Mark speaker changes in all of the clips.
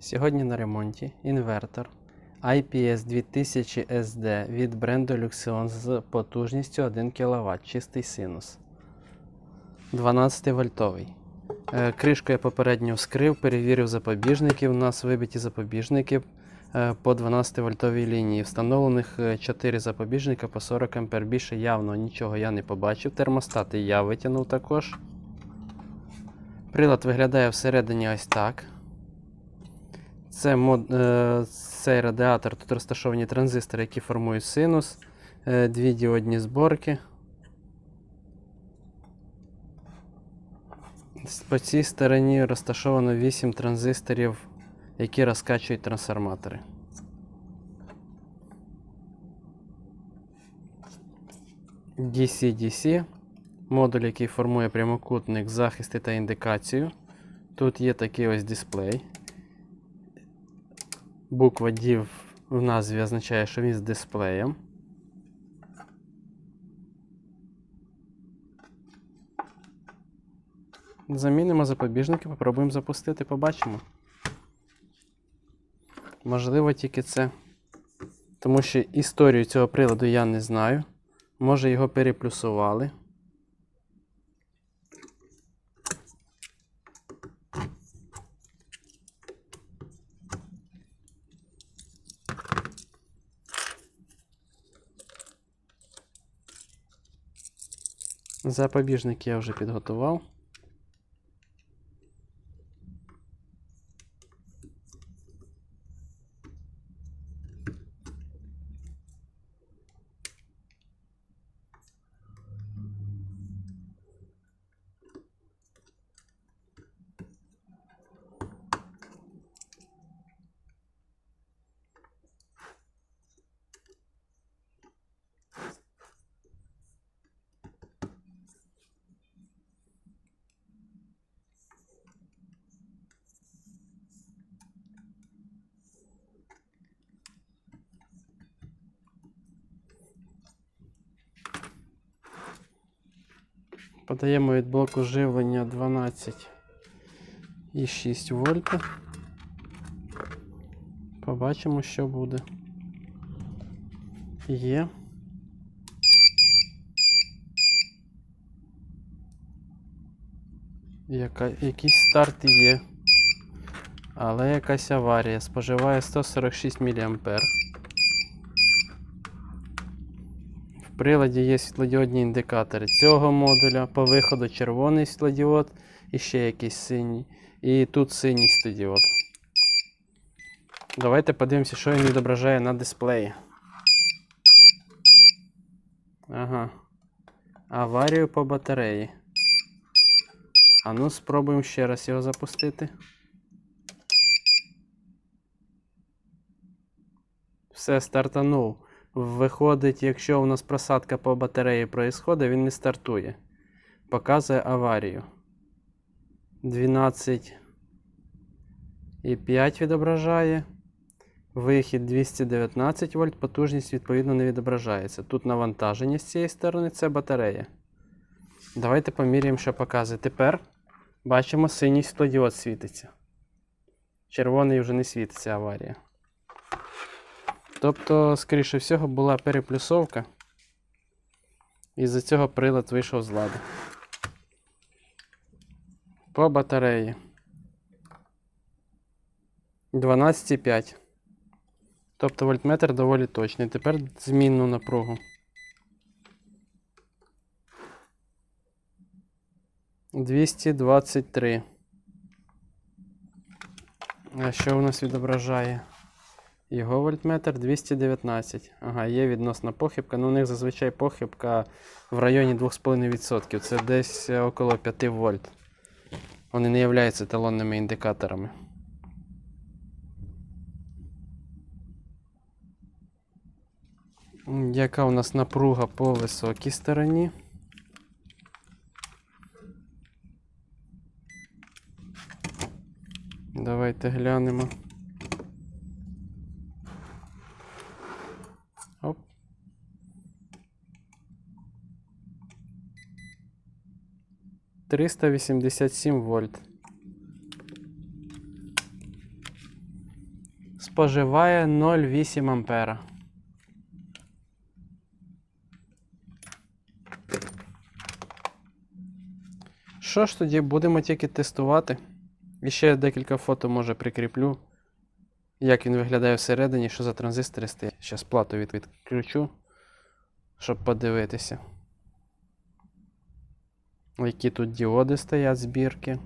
Speaker 1: Сьогодні на ремонті інвертор IPS 2000 SD від бренду Luxeon з потужністю 1 кВт, чистий синус. 12 вольтовий. Е, Кришку я попередньо вскрив, перевірив запобіжники. У нас вибиті запобіжники е, по 12 вольтовій лінії. Встановлених 4 запобіжника по 40 А. Більше явно нічого я не побачив. Термостати я витягнув також. Прилад виглядає всередині ось так. Це мод, е, цей радіатор, тут розташовані транзистори, які формують синус, е, дві діодні зборки. По цій стороні розташовано 8 транзисторів, які розкачують трансформатори. DC-DC, модуль, який формує прямокутник, захисти та індикацію. Тут є такий ось дисплей. Буква DIV в назві означає, що він з дисплеєм. Замінимо запобіжники, попробуємо запустити, побачимо. Можливо, тільки це. Тому що історію цього приладу я не знаю. Може його переплюсували. Запобіжники я вже підготував. Подаємо від блоку живлення 12,6 вольта. Побачимо, що буде. Є. Яка, якийсь старт є. Але якась аварія. Споживає 146 мА. В приладі є світлодіодні індикатори цього модуля. По виходу червоний світлодіод і ще якийсь синій. І тут синій світлодіод. Давайте подивимося, що він відображає на дисплеї. Ага. Аварію по батареї. А ну спробуємо ще раз його запустити. Все, стартанув. Виходить, якщо у нас просадка по батареї проїсходить, він не стартує. Показує аварію. 12,5 відображає. Вихід 219 вольт, потужність відповідно не відображається. Тут навантаження з цієї сторони це батарея. Давайте поміряємо, що показує. Тепер бачимо синій світлодіод світиться. Червоний вже не світиться аварія. Тобто, скоріше всього, була переплюсовка. І з-за цього прилад вийшов з ладу. По батареї. 12,5. Тобто вольтметр доволі точний. Тепер змінну напругу. 223. А що у нас відображає? Його вольтметр 219. Ага, є відносна похибка. Ну, у них зазвичай похибка в районі 2,5%. Це десь е, около 5 вольт. Вони не являються еталонними індикаторами. Яка у нас напруга по високій стороні? Давайте глянемо. 387 вольт. Споживає 0,8 ампера. Що ж тоді, будемо тільки тестувати. І ще декілька фото може прикріплю. Як він виглядає всередині, що за транзистори стоять. Зараз плату відключу, щоб подивитися. Які тут діоди стоять збірки.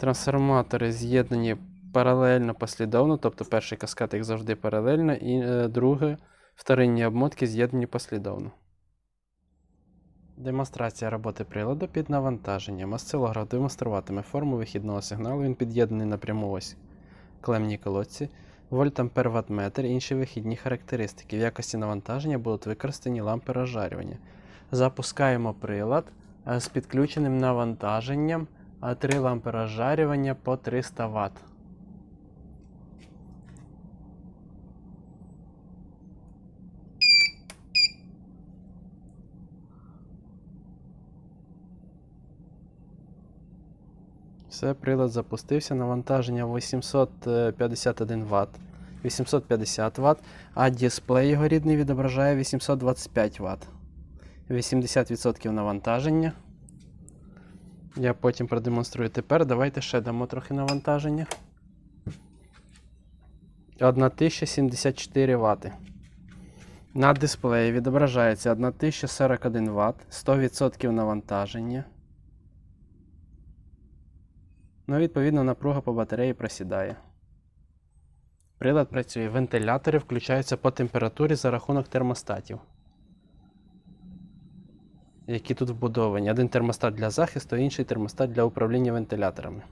Speaker 1: Трансформатори з'єднані паралельно послідовно, тобто перший каскад їх завжди паралельно, і е, друге, вторинні обмотки з'єднані послідовно. Демонстрація роботи приладу під навантаженням. Осцилограф демонструватиме форму вихідного сигналу. Він під'єднаний напряму ось клемній колодці, вольтампер ваттметр, інші вихідні характеристики. В якості навантаження будуть використані лампи розжарювання. Запускаємо прилад е, з підключеним навантаженням а 3 лампи розжарювання по 300 Вт. Все, прилад запустився. Навантаження 851 Вт. 850 Вт, а дисплей його рідний відображає 825 Вт. 80% навантаження. Я потім продемонструю тепер. Давайте ще дамо трохи навантаження. 1074 Вт. На дисплеї відображається 1041 Вт, 100% навантаження. Ну, відповідно, напруга по батареї просідає. Прилад працює. Вентилятори включаються по температурі за рахунок термостатів які тут вбудовані. Один термостат для захисту, інший термостат для управління вентиляторами.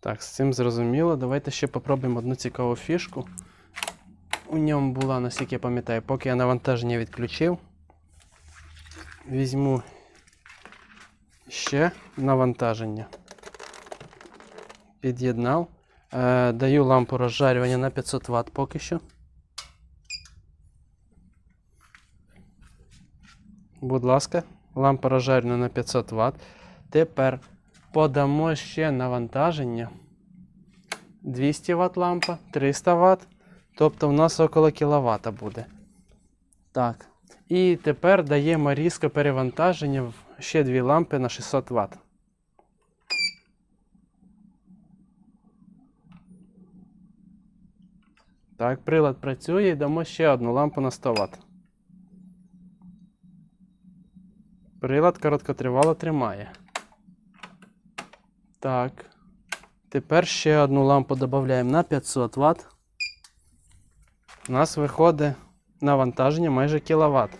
Speaker 1: Так, з цим зрозуміло. Давайте ще попробуємо одну цікаву фішку. У ньому була, наскільки я пам'ятаю, поки я навантаження відключив. Візьму ще навантаження. Під'єднав. Е, даю лампу розжарювання на 500 Вт поки що. Будь ласка, лампа розжарювання на 500 Вт. Тепер подамо ще навантаження. 200 Вт лампа, 300 Вт. Тобто в нас около кіловата буде. Так. І тепер даємо різко перевантаження в ще дві лампи на 600 Вт. Так, прилад працює і дамо ще одну лампу на 100 Вт. Прилад короткотривало тримає. Так. Тепер ще одну лампу додаємо на 500 Вт. У нас виходить навантаження майже кіловат.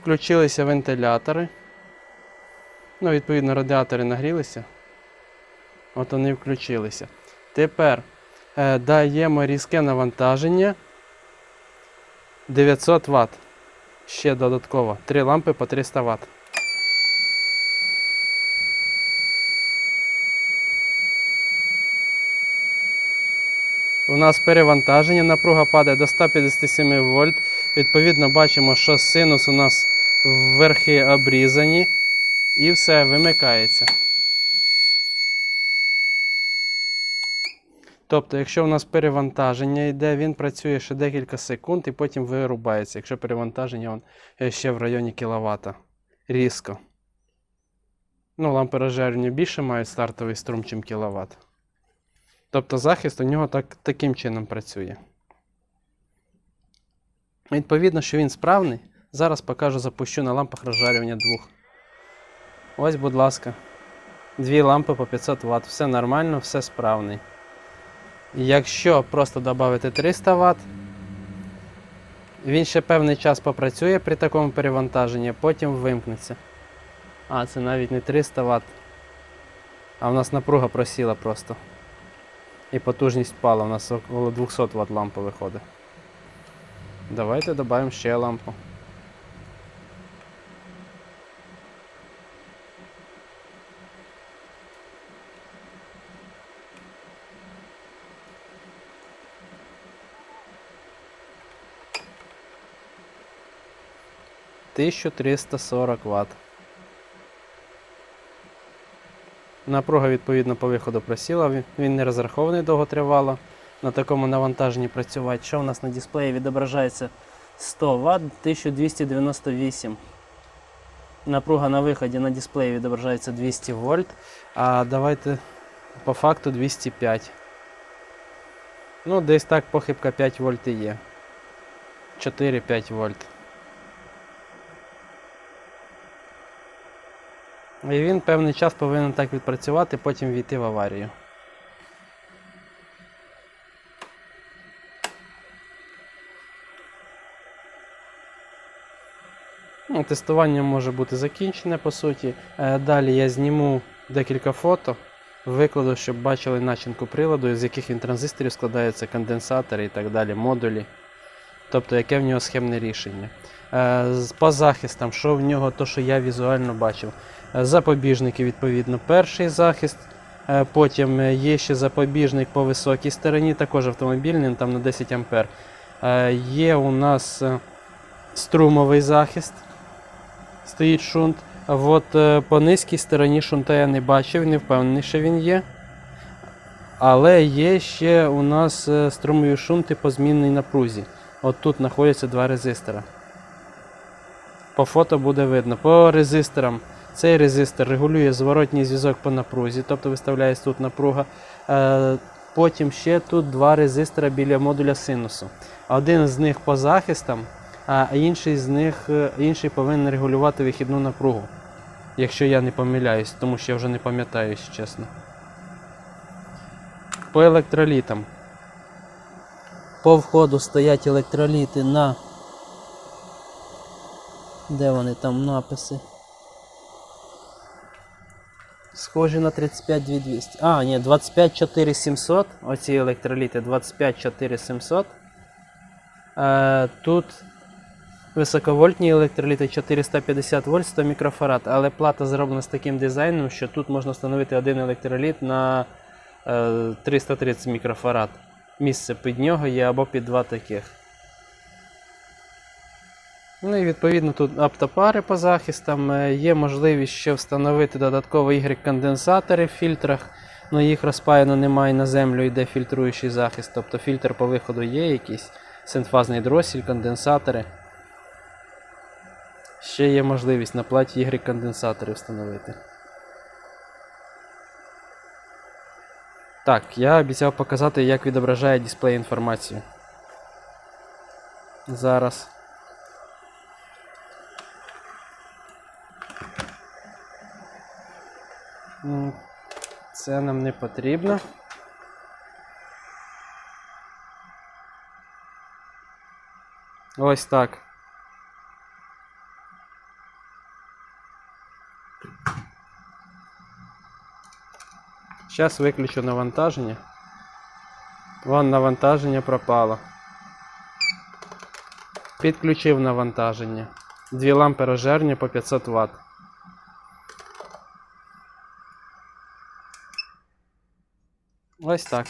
Speaker 1: Включилися вентилятори. Ну, відповідно, радіатори нагрілися. От вони включилися. Тепер е, даємо різке навантаження 900 Вт. Ще додатково. Три лампи по 300 Вт. У нас перевантаження, напруга падає до 157 вольт. Відповідно, бачимо, що синус у нас верхи обрізані. І все, вимикається. Тобто, якщо у нас перевантаження йде, він працює ще декілька секунд і потім вирубається, якщо перевантаження он, е, ще в районі кіловата. Різко. Ну, лампи розжарювання більше мають стартовий струм, ніж кіловат. Тобто захист у нього так, таким чином працює. Відповідно, що він справний. Зараз покажу, запущу на лампах розжарювання двох. Ось, будь ласка. Дві лампи по 500 Вт. Все нормально, все справний. Якщо просто додати 300 Вт, він ще певний час попрацює при такому перевантаженні, потім вимкнеться. А, це навіть не 300 Вт. А в нас напруга просіла просто. І потужність пала. У нас около 200 Вт лампа виходить. Давайте додаємо ще лампу. Тисячу триста сорок ватт. Напруга, відповідно, по виходу просіла, він- не розрахований довготривало. На такому навантаженні працювати. Що у нас на дисплеї відображається 100 Вт 1298. Напруга на виході на дисплеї відображається 200 вольт. А давайте по факту 205. Ну, десь так похибка 5 вольт і є. 4-5 вольт. І він певний час повинен так відпрацювати, потім війти в аварію. Ну, тестування може бути закінчене по суті. Е, Далі я зніму декілька фото, викладу, щоб бачили начинку приладу, з яких він транзисторів складаються конденсатори і так далі, модулі. Тобто, яке в нього схемне рішення. Е, По захистам, що в нього, то, що я візуально бачив. Е, Запобіжники, відповідно, перший захист. Е, Потім є ще запобіжник по високій стороні, також автомобільний, там на 10 ампер. Є у нас струмовий захист. Стоїть шунт. От по низькій стороні шунта я не бачив, не впевнений, що він є. Але є ще у нас струмові шунти по змінній напрузі. От тут знаходяться два резистора. По фото буде видно. По резисторам цей резистор регулює зворотній зв'язок по напрузі, тобто виставляється тут напруга. Е, Потім ще тут два резистора біля модуля синусу. Один з них по захистам, а інший з них е, інший повинен регулювати вихідну напругу. Якщо я не помиляюсь, тому що я вже не пам'ятаю, чесно. По електролітам. По входу стоять електроліти на. Де вони там написи? Схожі на 35200. А, ні, 25400. Оці електроліти 25400. Е, тут високовольтні електроліти 450 вольт 100 мікрофарад. Але плата зроблена з таким дизайном, що тут можна встановити один електроліт на е, 330 мікрофарад. Місце під нього є або під два таких. Ну і відповідно тут аптопари по захистам. Е, Є можливість ще встановити додатково Y-конденсатори в фільтрах. Ну їх розпаяно немає на землю, йде фільтруючий захист. Тобто фільтр по виходу є якийсь, синтфазний дросіль, конденсатори. Ще є можливість на платі Y-конденсатори встановити. Так, я обіцяв показати, як відображає дисплей інформацію. Зараз. Це нам не потрібно. Ось так. Зараз виключу навантаження. Вон навантаження пропало. Підключив навантаження. Дві лампи розжарення по 500 Вт. Ось так.